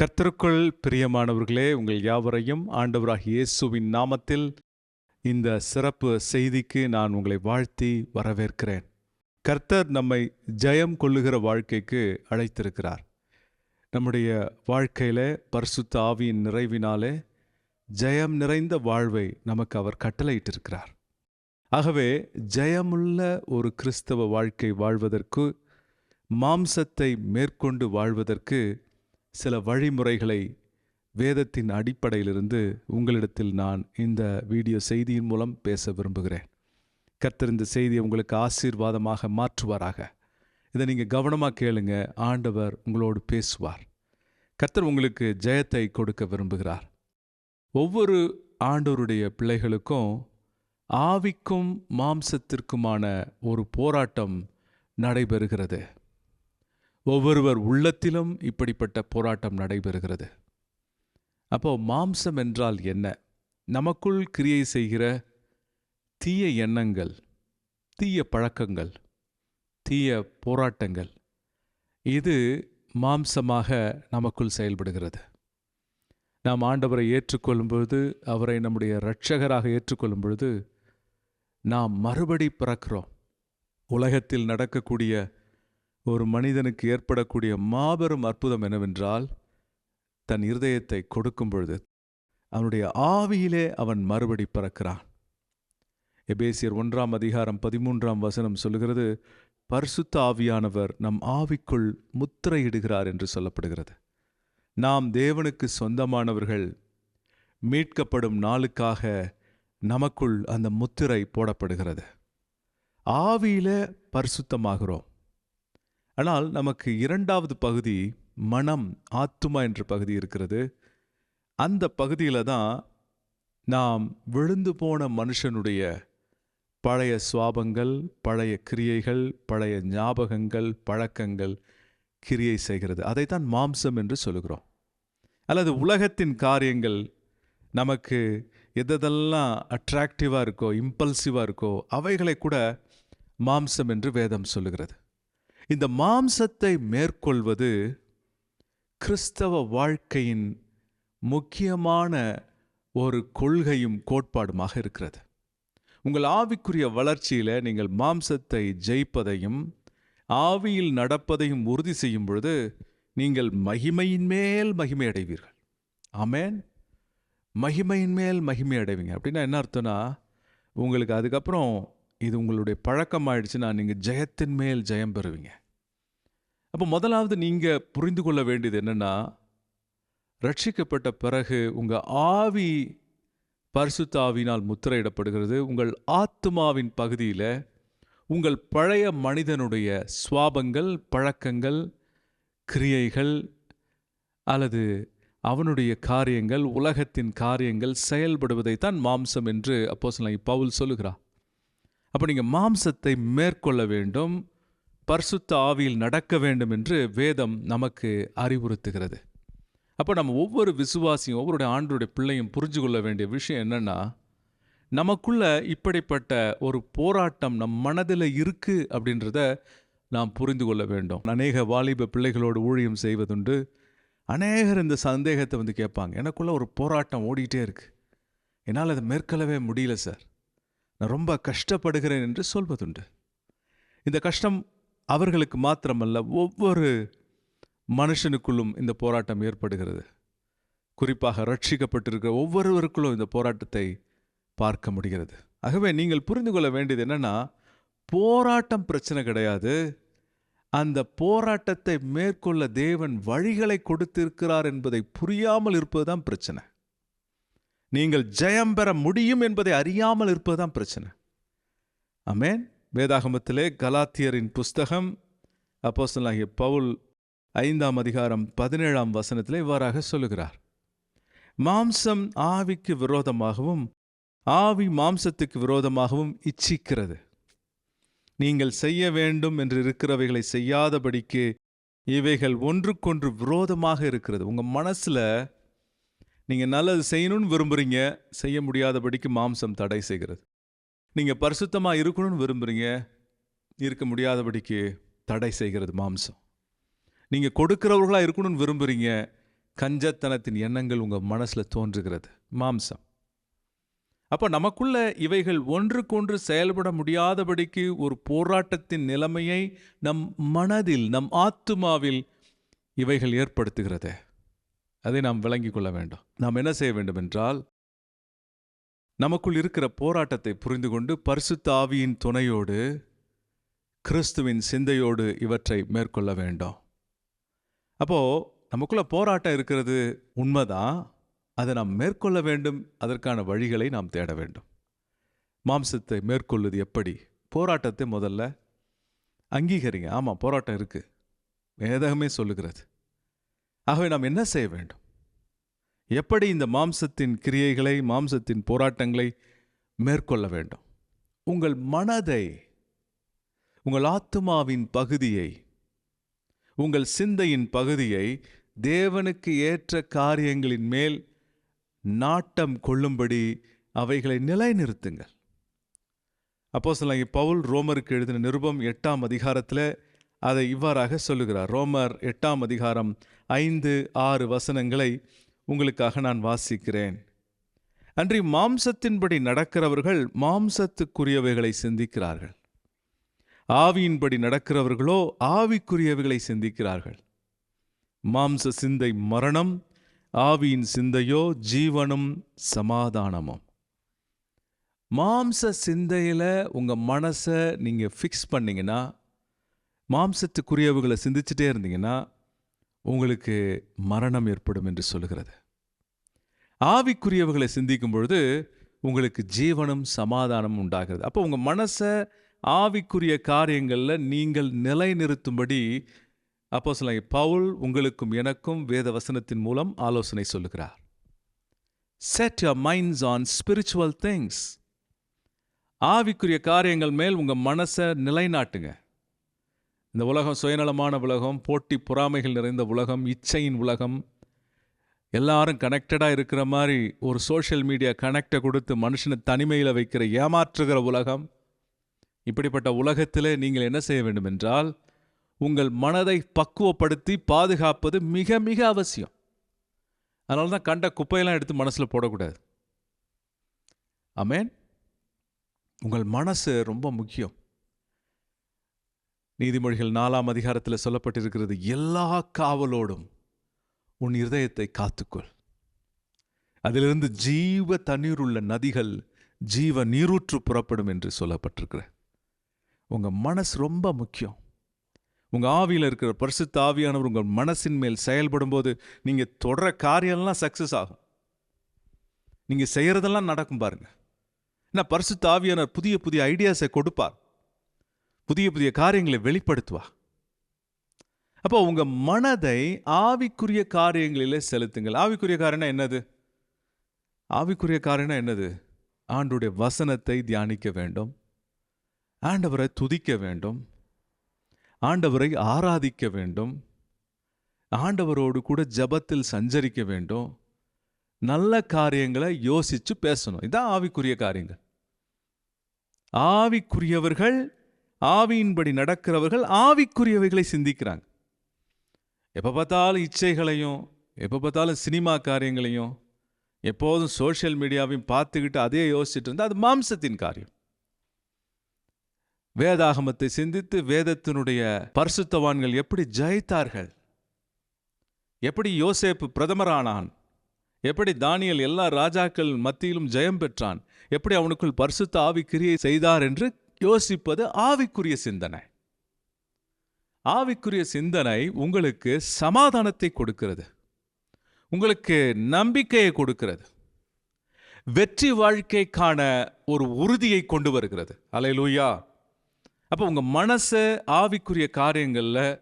கர்த்தருக்குள் பிரியமானவர்களே உங்கள் யாவரையும் ஆண்டவராக இயேசுவின் நாமத்தில் இந்த சிறப்பு செய்திக்கு நான் உங்களை வாழ்த்தி வரவேற்கிறேன். கர்த்தர் நம்மை ஜெயம் கொள்ளுகிற வாழ்க்கைக்கு அழைத்திருக்கிறார். நம்முடைய வாழ்க்கையில பரிசுத்த ஆவியின் நிறைவினாலே ஜெயம் நிறைந்த வாழ்வை நமக்கு அவர் கட்டளையிட்டிருக்கிறார். ஆகவே ஜெயமுள்ள ஒரு கிறிஸ்தவ வாழ்க்கை வாழ்வதற்கு மாம்சத்தை மேற்கொண்டு வாழ்வதற்கு சில வழிமுறைகளை வேதத்தின் அடிப்படையிலிருந்து உங்களிடத்தில் நான் இந்த வீடியோ செய்தியின் மூலம் பேச விரும்புகிறேன். கர்த்தர் இந்த செய்தியை உங்களுக்கு ஆசீர்வாதமாக மாற்றுவாராக. இதை நீங்கள் கவனமாக கேளுங்க. ஆண்டவர் உங்களோடு பேசுவார். கர்த்தர் உங்களுக்கு ஜெயத்தை கொடுக்க விரும்புகிறார். ஒவ்வொரு ஆண்டோருடைய பிள்ளைகளுக்கும் ஆவிக்கும் மாம்சத்திற்குமான ஒரு போராட்டம் நடைபெறுகிறது. ஒவ்வொருவர் உள்ளத்திலும் இப்படிப்பட்ட போராட்டம் நடைபெறுகிறது. அப்போ மாம்சம் என்றால் என்ன? நமக்குள் கிரியை செய்கிற தீய எண்ணங்கள் தீய பழக்கங்கள் தீய போராட்டங்கள் இது மாம்சமாக நமக்குள் செயல்படுகிறது. நாம் ஆண்டவரை ஏற்றுக்கொள்ளும் பொழுது அவரை நம்முடைய இரட்சகராக ஏற்றுக்கொள்ளும் பொழுது நாம் மறுபடி பிறக்கிறோம். உலகத்தில் நடக்கக்கூடிய ஒரு மனிதனுக்கு ஏற்படக்கூடிய மாபெரும் அற்புதம் என்னவென்றால் தன் இருதயத்தை கொடுக்கும் பொழுது அவனுடைய ஆவியிலே அவன் மறுபடி பறக்கிறான். எபேசியர் ஒன்றாம் அதிகாரம் பதிமூன்றாம் வசனம் சொல்லுகிறது பரிசுத்த ஆவியானவர் நம் ஆவிக்குள் முத்திரையிடுகிறார் என்று சொல்லப்படுகிறது. நாம் தேவனுக்கு சொந்தமானவர்கள் மீட்கப்படும் நாளுக்காக நமக்குள் அந்த முத்திரை போடப்படுகிறது. ஆவியில பரிசுத்தமாகிறோம். ஆனால் நமக்கு இரண்டாவது பகுதி மனம் ஆத்துமா என்ற பகுதி இருக்கிறது. அந்த பகுதியில் தான் நாம் விழுந்து போன மனுஷனுடைய பழைய சுவாபங்கள் பழைய கிரியைகள் பழைய ஞாபகங்கள் பழக்கங்கள் கிரியை செய்கிறது. அதைத்தான் மாம்சம் என்று சொல்லுகிறோம். அல்லது உலகத்தின் காரியங்கள் நமக்கு எதெல்லாம் அட்ராக்டிவாக இருக்கோ இம்பல்சிவாக இருக்கோ அவைகளை கூட மாம்சம் என்று வேதம் சொல்லுகிறது. இந்த மாம்சத்தை மேற்கொள்வது கிறிஸ்தவ வாழ்க்கையின் முக்கியமான ஒரு கொள்கையும் கோட்பாடுமாக இருக்கிறது. உங்கள் ஆவிக்குரிய வளர்ச்சியில் நீங்கள் மாம்சத்தை ஜெயிப்பதையும் ஆவியில் நடப்பதையும் உறுதி செய்யும் பொழுது நீங்கள் மகிமையின் மேல் மகிமை அடைவீர்கள் ஆமேன். மகிமையின் மேல் மகிமை அடைவீங்க அப்படின்னா என்ன அர்த்தம்னா உங்களுக்கு அதுக்கப்புறம் இது உங்களுடைய பழக்கம் ஆயிடுச்சுன்னா நீங்கள் ஜெயத்தின் மேல் ஜெயம் பெறுவீங்க. அப்போ முதலாவது நீங்கள் புரிந்து கொள்ள வேண்டியது என்னென்னா ரட்சிக்கப்பட்ட பிறகு உங்கள் ஆவி பரிசுத்த ஆவினால் முத்திரையிடப்படுகிறது. உங்கள் ஆத்மாவின் பகுதியில் உங்கள் பழைய மனிதனுடைய சுவாபங்கள் பழக்கங்கள் கிரியைகள் அல்லது அவனுடைய காரியங்கள் உலகத்தின் காரியங்கள் செயல்படுவதைத்தான் மாம்சம் என்று அப்போ சொல்ல பவுல் சொல்லுகிறார். அப்போ நீங்கள் மாம்சத்தை மேற்கொள்ள வேண்டும். பரிசுத்த ஆவியில் நடக்க வேண்டும் என்று வேதம் நமக்கு அறிவுறுத்துகிறது. அப்போ நம்ம ஒவ்வொரு விசுவாசியும் ஒவ்வொருடைய ஆண்டருடைய பிள்ளையும் புரிஞ்சு கொள்ள வேண்டிய விஷயம் என்னன்னா நமக்குள்ள இப்படிப்பட்ட ஒரு போராட்டம் நம் மனதில் இருக்கு அப்படின்றத நாம் புரிந்து கொள்ள வேண்டும். அநேக வாலிப பிள்ளைகளோடு ஊழியம் செய்வதுண்டு அநேகர் இந்த சந்தேகத்தை வந்து கேட்பாங்க எனக்குள்ள ஒரு போராட்டம் ஓடிக்கிட்டே இருக்கு. என்னால் அதை மேற்கொள்ளவே முடியல சார். நான் ரொம்ப கஷ்டப்படுகிறேன் என்று சொல்வதுண்டு. இந்த கஷ்டம் அவர்களுக்கு மாத்திரமல்ல ஒவ்வொரு மனுஷனுக்குள்ளும் இந்த போராட்டம் ஏற்படுகிறது. குறிப்பாக ரட்சிக்கப்பட்டிருக்கிற ஒவ்வொருவருக்குள்ளும் இந்த போராட்டத்தை பார்க்க முடிகிறது. ஆகவே நீங்கள் புரிந்து கொள்ள வேண்டியது என்னன்னா போராட்டம் பிரச்சனை கிடையாது. அந்த போராட்டத்தை மேற்கொள்ள தேவன் வழிகளை கொடுத்திருக்கிறார் என்பதை புரியாமல் இருப்பதுதான் பிரச்சனை. நீங்கள் ஜெயம் பெற முடியும் என்பதை அறியாமல் இருப்பதுதான் பிரச்சனை. அமேன் வேதாகமத்திலே கலாத்தியரின் புஸ்தகம் அப்போசனாகிய பவுல் ஐந்தாம் அதிகாரம் பதினேழாம் வசனத்தில் இவ்வாறாக சொல்லுகிறார். மாம்சம் ஆவிக்கு விரோதமாகவும் ஆவி மாம்சத்துக்கு விரோதமாகவும் இச்சிக்கிறது. நீங்கள் செய்ய வேண்டும் என்று இருக்கிறவைகளை செய்யாதபடிக்கு இவைகள் ஒன்றுக்கொன்று விரோதமாக இருக்கிறது. உங்க மனசுல நீங்க நல்லது செய்யணும்னு விரும்புறீங்க செய்ய முடியாதபடிக்கு மாம்சம் தடை செய்கிறது. நீங்க பரிசுத்தமாக இருக்கணும்னு விரும்புறீங்க. இருக்க முடியாதபடிக்கு தடை செய்கிறது மாம்சம். நீங்க கொடுக்கிறவர்களாக இருக்கணும்னு விரும்புறீங்க. கஞ்சத்தனத்தின் எண்ணங்கள் உங்கள் மனசில் தோன்றுகிறது. மாம்சம். அப்போ நமக்குள்ள இவைகள் ஒன்றுக்கொன்று செயல்பட முடியாதபடிக்கு ஒரு போராட்டத்தின் நிலைமையை நம் மனதில் நம் ஆத்துமாவில் இவைகள் ஏற்படுத்துகிறது. அதை நாம் விளங்கிக் கொள்ள வேண்டும். நாம் என்ன செய்ய வேண்டும் என்றால் நமக்குள் இருக்கிற போராட்டத்தை புரிந்து கொண்டு பரிசுத்த ஆவியின் துணையோடு கிறிஸ்துவின் சிந்தையோடு இவற்றை மேற்கொள்ள வேண்டும். அப்போ நமக்குள்ள போராட்டம் இருக்கிறது உண்மைதான் அதை நாம் மேற்கொள்ள வேண்டும். அதற்கான வழிகளை நாம் தேட வேண்டும். மாம்சத்தை மேற்கொள்வது எப்படி? போராட்டத்தை முதல்ல அங்கீகரிங்க. ஆமாம் போராட்டம் இருக்கு. வேதகமே சொல்லுகிறது. ஆகவே நாம் என்ன செய்ய வேண்டும்? எப்படி இந்த மாம்சத்தின் கிரியைகளை மாம்சத்தின் போராட்டங்களை மேற்கொள்ள வேண்டும்? உங்கள் மனதை உங்கள் ஆத்துமாவின் பகுதியை உங்கள் சிந்தையின் பகுதியை தேவனுக்கு ஏற்ற காரியங்களின் மேல் நாட்டம் கொள்ளும்படி அவைகளை நிலைநிறுத்துங்கள். அப்போ சொல்லாங்க பவுல் ரோமருக்கு எழுதின நிருபம் எட்டாம் அதிகாரத்தில் அதை இவ்வாறாக சொல்லுகிறார். ரோமர் எட்டாம் அதிகாரம் ஐந்து ஆறு வசனங்களை உங்களுக்காக நான் வாசிக்கிறேன். அன்றி மாம்சத்தின்படி நடக்கிறவர்கள் மாம்சத்துக்குரியவைகளை சிந்திக்கிறார்கள். ஆவியின்படி நடக்கிறவர்களோ ஆவிக்குரியவைகளை சிந்திக்கிறார்கள். மாம்ச சிந்தை மரணம் ஆவியின் சிந்தையோ ஜீவனும் சமாதானமும். மாம்ச சிந்தையில் உங்கள் மனசை நீங்கள் ஃபிக்ஸ் பண்ணீங்கன்னா மாம்சத்துக்குரியவுகளை சிந்திச்சுட்டே இருந்தீங்கன்னா உங்களுக்கு மரணம் ஏற்படும் என்று சொல்லுகிறது. ஆவிக்குரியவர்களை சிந்திக்கும் பொழுது உங்களுக்கு ஜீவனும் சமாதானமும் உண்டாகிறது. அப்போ உங்கள் மனசை ஆவிக்குரிய காரியங்களில் நீங்கள் நிலைநிறுத்தும்படி அப்போ சொல்ல பவுல் உங்களுக்கும் எனக்கும் வேத வசனத்தின் மூலம் ஆலோசனை சொல்லுகிறார். Set your minds on spiritual things ஆவிக்குரிய காரியங்கள் மேல் உங்கள் மனசை நிலைநாட்டுங்க. இந்த உலகம் சுயநலமான உலகம் போட்டி பொறாமைகள் நிறைந்த உலகம் இச்சையின் உலகம் எல்லாரும் கனெக்டடாக இருக்கிற மாதிரி ஒரு சோஷியல் மீடியா கனெக்டை கொடுத்து மனுஷனை தனிமையில் வைக்கிற ஏமாற்றுகிற உலகம். இப்படிப்பட்ட உலகத்தில் நீங்கள் என்ன செய்ய வேண்டும் என்றால் உங்கள் மனதை பக்குவப்படுத்தி பாதுகாப்பது மிக மிக அவசியம். அதனால தான் கண்ட குப்பையெல்லாம் எடுத்து மனசில் போடக்கூடாது. அமேன் உங்கள் மனசு ரொம்ப முக்கியம். நீதிமொழிகள் நாலாம் அதிகாரத்தில் சொல்லப்பட்டிருக்கிறது எல்லா காவலோடும் உன் இருதயத்தை காத்துக்கொள். அதிலிருந்து ஜீவ தண்ணீர் உள்ள நதிகள் ஜீவ நீரூற்று புறப்படும் என்று சொல்லப்பட்டிருக்கிற. உங்கள் மனசு ரொம்ப முக்கியம். உங்கள் ஆவியில் இருக்கிற பரிசுத்த ஆவியானவர் உங்கள் மனசின் மேல் செயல்படும் போது நீங்கள் தொடர காரியம்லாம் சக்ஸஸ் ஆகும். நீங்கள் செய்கிறதெல்லாம் நடக்கும் பாருங்க. ஏன்னா பரிசுத்த ஆவியானவர் புதிய புதிய ஐடியாஸை கொடுப்பார். புதிய புதிய காரியங்களை வெளிப்படுத்துவா அப்போ உங்க மனதை ஆவிக்குரிய காரியங்களிலே செலுத்துங்கள். ஆவிக்குரிய காரணம் என்னது? ஆவிக்குரிய காரணம் என்னது? ஆண்டுடைய வசனத்தை தியானிக்க வேண்டும். ஆண்டவரை துதிக்க வேண்டும். ஆண்டவரை ஆராதிக்க வேண்டும். ஆண்டவரோடு கூட ஜபத்தில் சஞ்சரிக்க வேண்டும். நல்ல காரியங்களை யோசிச்சு பேசணும். இதான் ஆவிக்குரிய காரியங்கள். ஆவிக்குரியவர்கள் ஆவியின்படி நடக்கிறவர்கள் ஆவிக்குரியவைகளை சிந்திக்கிறாங்க. எப்போ பார்த்தாலும் இச்சைகளையும் எப்போ பார்த்தாலும் சினிமா காரியங்களையும் எப்போதும் சோஷியல் மீடியாவையும் பார்த்துக்கிட்டு அதே யோசிச்சுட்டு இருந்தால் அது மாம்சத்தின் காரியம். வேதாகமத்தை சிந்தித்து வேதத்தினுடைய பரிசுத்தவான்கள் எப்படி ஜெயித்தார்கள்? எப்படி யோசேப்பு பிரதமரானான்? எப்படி தானியல் எல்லா ராஜாக்கள் மத்தியிலும் ஜெயம் பெற்றான்? எப்படி அவனுக்குள் பரிசுத்த ஆவி கிரியை செய்தார் என்று யோசிப்பது ஆவிக்குரிய சிந்தனை. ஆவிக்குரிய சிந்தனை உங்களுக்கு சமாதானத்தை கொடுக்கிறது. உங்களுக்கு நம்பிக்கையை கொடுக்கிறது. வெற்றி வாழ்க்கைக்கான ஒரு உறுதியை கொண்டு வருகிறது. அலையலூயா. அப்போ உங்க மனசை ஆவிக்குரிய காரியங்களில்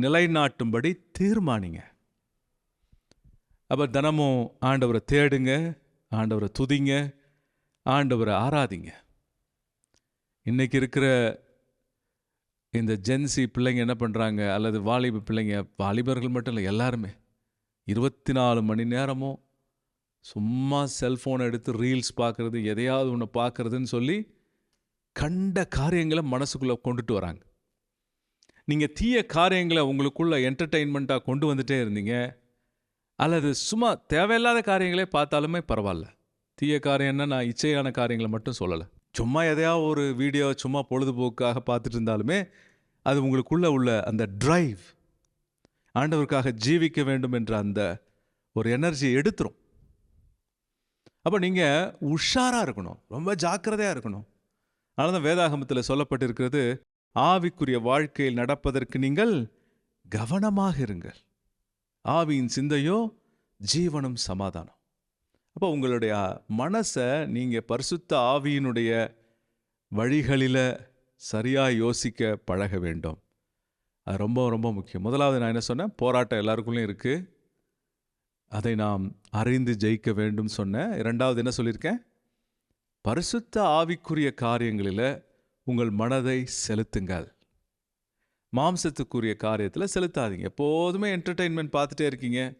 நிலைநாட்டும்படி தீர்மானிங்க. அப்போ தினமும் ஆண்டவரை தேடுங்க ஆண்டவரை துதிங்க ஆண்டவரை ஆராதிங்க. இன்னைக்கு இருக்கிற இந்த ஜென்சி பிள்ளைங்க என்ன பண்ணுறாங்க அல்லது வாலிப பிள்ளைங்க வாலிபர்கள் மட்டும் இல்லை எல்லாருமே. இருபத்தி நாலு மணி நேரமும் சும்மா செல்ஃபோனை எடுத்து ரீல்ஸ் பார்க்குறது எதையாவது ஒன்று பார்க்குறதுன்னு சொல்லி கண்ட காரியங்களை மனசுக்குள்ளே கொண்டுட்டு வராங்க. நீங்கள் தீய காரியங்களை உங்களுக்குள்ள என்டர்டெயின்மெண்ட்டாக கொண்டு வந்துட்டே இருந்தீங்க. அல்லது சும்மா தேவையில்லாத காரியங்களே பார்த்தாலுமே பரவாயில்ல. தீய காரியம்னா நான் இச்சையான காரியங்களை மட்டும் சொல்லலை. சும்மா எதையாவது ஒரு வீடியோ சும்மா பொழுதுபோக்காக பார்த்துட்டு இருந்தாலுமே அது உங்களுக்குள்ள உள்ள அந்த டிரைவ் ஆண்டவருக்காக ஜீவிக்க வேண்டும் என்ற அந்த ஒரு எனர்ஜியை எடுத்துரும். அப்போ நீங்கள் உஷாராக இருக்கணும். ரொம்ப ஜாக்கிரதையாக இருக்கணும். அதனால தான் வேதாகமத்தில் சொல்லப்பட்டிருக்கிறது ஆவிக்குரிய வாழ்க்கையில் நடப்பதற்கு நீங்கள் கவனமாக இருங்கள். ஆவியின் சிந்தையோ ஜீவனும் சமாதானம். அப்போ உங்களுடைய மனசை நீங்கள் பரிசுத்த ஆவியினுடைய வழிகளில் சரியாக யோசிக்க பழக வேண்டும். அது ரொம்ப ரொம்ப முக்கியம். முதலாவது நான் என்ன சொன்னேன்? போராட்டம் எல்லாருக்குள்ளேயும் இருக்குது அதை நாம் அறிந்து ஜெயிக்க வேண்டும் சொன்னேன் இரண்டாவது என்ன சொல்லியிருக்கேன்? பரிசுத்த ஆவிக்குரிய காரியங்களில் உங்கள் மனதை செலுத்துங்கள். மாம்சத்துக்குரிய காரியத்தில் செலுத்தாதீங்க. எப்போதுமே என்டர்டெயின்மெண்ட் பார்த்துட்டே இருக்கீங்க.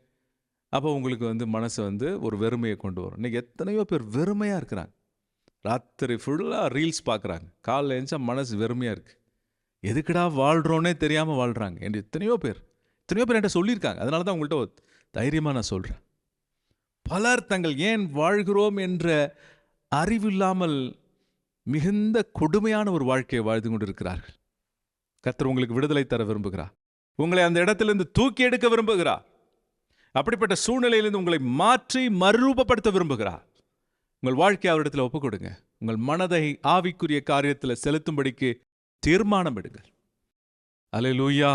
அப்போ உங்களுக்கு வந்து மனசு வந்து ஒரு வெறுமையை கொண்டு வரும். இன்றைக்கி எத்தனையோ பேர் வெறுமையாக இருக்கிறாங்க. ராத்திரி ஃபுல்லாக ரீல்ஸ் பார்க்குறாங்க. காலைல எழுந்தா மனசு வெறுமையாக இருக்குது எதுக்குடா வாழ்கிறோன்னே தெரியாமல் வாழ்கிறாங்க என்று எத்தனையோ பேர் எத்தனையோ பேர் என்கிட்ட சொல்லியிருக்காங்க. அதனால தான் உங்கள்கிட்ட தைரியமாக நான் சொல்கிறேன் பலர் தங்கள் ஏன் வாழ்கிறோம் என்ற அறிவில்லாமல் மிகுந்த கொடுமையான ஒரு வாழ்க்கையை வாழ்ந்து கொண்டிருக்கிறார்கள். கத்தர் உங்களுக்கு விடுதலை தர விரும்புகிறார். உங்களை அந்த இடத்திலிருந்து தூக்கி எடுக்க விரும்புகிறார். அப்படிப்பட்ட சூழ்நிலையிலிருந்து உங்களை மாற்றி மறுரூபப்படுத்த விரும்புகிறார். உங்கள் வாழ்க்கையை அவரிடத்தில் ஒப்புக் கொடுங்க உங்கள் மனதை ஆவிக்குரிய காரியத்தில் செலுத்தும்படிக்கு தீர்மானம் எடுங்கள். அலையலூயா.